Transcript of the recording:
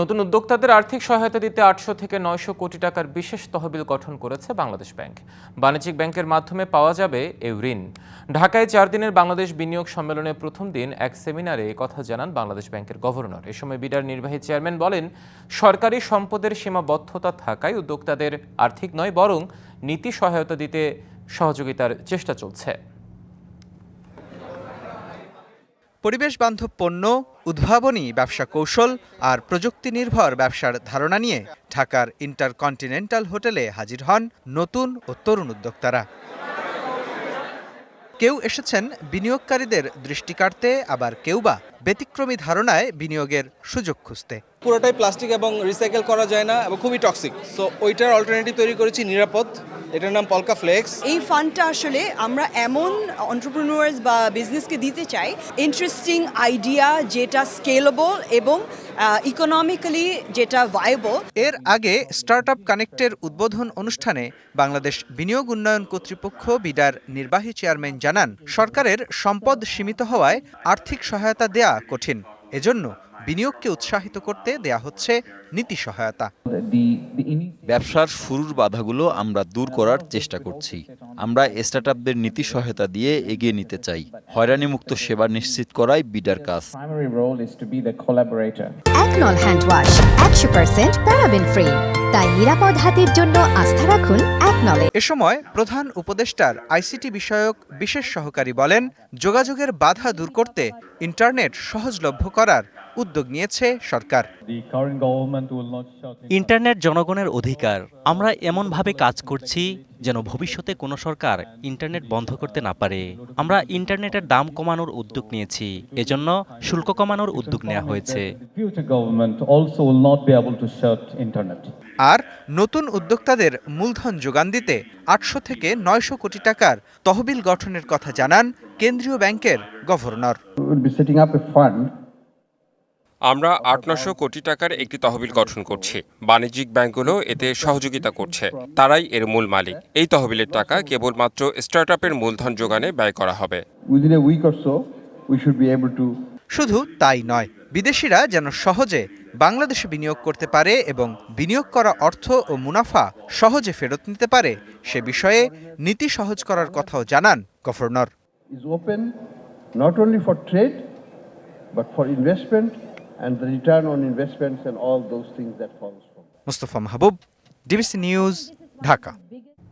নতুন উদ্যোক্তাদের আর্থিক সহায়তা দিতে আটশো থেকে নয়শো কোটি টাকার বিশেষ তহবিল গঠন করেছে বাংলাদেশ ব্যাংক। বাণিজ্যিক ব্যাংকের মাধ্যমে পাওয়া যাবে এই ঋণ। ঢাকায় চার দিনের বাংলাদেশ বিনিয়োগ সম্মেলনের প্রথম দিন এক সেমিনারে কথা জানান বাংলাদেশ ব্যাংকের গভর্নর। এ সময় বিডার নির্বাহী চেয়ারম্যান বলেন, সরকারি সম্পদের সীমাবদ্ধতা থাকায় উদ্যোক্তাদের আর্থিক নয়, বরং নীতি সহায়তা দিতে সহযোগিতার চেষ্টা চলছে। পরিবেশ বান্ধব পণ্য, উদ্ভাবনী ব্যবসা কৌশল আর প্রযুক্তি নির্ভর ব্যবসার ধারণা নিয়ে ঢাকার ইন্টারকন্টিনেন্টাল হোটেলে হাজির হন নতুন ও তরুণ উদ্যোক্তারা। কেউ এসেছেন বিনিয়োগকারীদের দৃষ্টি কাটতে আবার কেউ বা ব্যতিক্রমী ধারণায় বিনিয়োগের সুযোগ খুঁজতে। পুরোটাই প্লাস্টিক এবং রিসাইকেল করা যায় না এবং খুবই টক্সিক সো ওইটার অল্টারনেটিভ তৈরি করেছি নিরাপদ। এটার নাম পলকা ফ্লেক্স। এই ফান্ডটা আসলে আমরা এমন অন্টারপ্রিনিউয়ার্স বা বিজনেসকে দিতে চাই ইন্টারেস্টিং আইডিয়া যেটা স্কেলেবল এবং ইকোনমিক্যালি যেটা ভাইবল এর আগে স্টার্টআপ কানেক্টের উদ্বোধন অনুষ্ঠানে বাংলাদেশ বিনিয়োগ উন্নয়ন কর্তৃপক্ষ বিডার নির্বাহী চেয়ারম্যান জানান সরকারের সম্পদ সীমিত হওয়ায় আর্থিক সহায়তা দেয়া কঠিন। এজন্য বিনিয়োগকে উৎসাহিত করতে দেয়া হচ্ছে নীতি সহায়তা। ব্যবসার শুরুর বাধাগুলো আমরা দূর করার চেষ্টা করছি। আমরা স্টার্টআপদের নীতি সহায়তা দিয়ে এগিয়ে নিতে চাই। হয়রানি মুক্ত সেবা নিশ্চিত করাই বিডার কাজ. একনল হ্যান্ড ওয়াশ একশো পার্সেন্ট প্যারাবেন ফ্রি তাই নিরাপদ হাতের জন্য আস্থা রাখুন এক নলে। এ সময় প্রধান উপদেষ্টার আইসিটি বিষয়ক বিশেষ সহকারী বলেন যোগাযোগের বাধা দূর করতে ইন্টারনেট সহজলভ্য করার উদ্যোগ নিয়েছে সরকার। ইন্টারনেট জনগণের অধিকার। আমরা এমনভাবে কাজ করছি যেন ভবিষ্যতে কোনো সরকার ইন্টারনেট বন্ধ করতে না পারে আমরা ইন্টারনেটের দাম কমানোর উদ্যোগ নিয়েছি এজন্য শুল্ক কমানোর উদ্যোগ নেওয়া হয়েছে. আর নতুন উদ্যোক্তাদের মূলধন যোগান দিতে আটশো থেকে নয়শো কোটি টাকার তহবিল গঠনের কথা জানান কেন্দ্রীয় ব্যাংকের গভর্নর আমরা আট নশো কোটি টাকার একটি তহবিল গঠন করছি। বাণিজ্যিক ব্যাংকগুলো এতে সহযোগিতা করছে। তারাই এর মূল মালিক। এই তহবিলের টাকা কেবলমাত্র স্টার্টআপের মূলধন যোগানে ব্যয় করা হবে। শুধু তাই নয় বিদেশিরা যেন সহজে বাংলাদেশে বিনিয়োগ করতে পারে এবং বিনিয়োগ করা অর্থ ও মুনাফা সহজে ফেরত নিতে পারে সে বিষয়ে নীতি সহজ করার কথাও জানান governor. is open not only for trade but for investment and the return on investments and all those things that follows from that. Mustafa Mahbub, DBC News, Dhaka.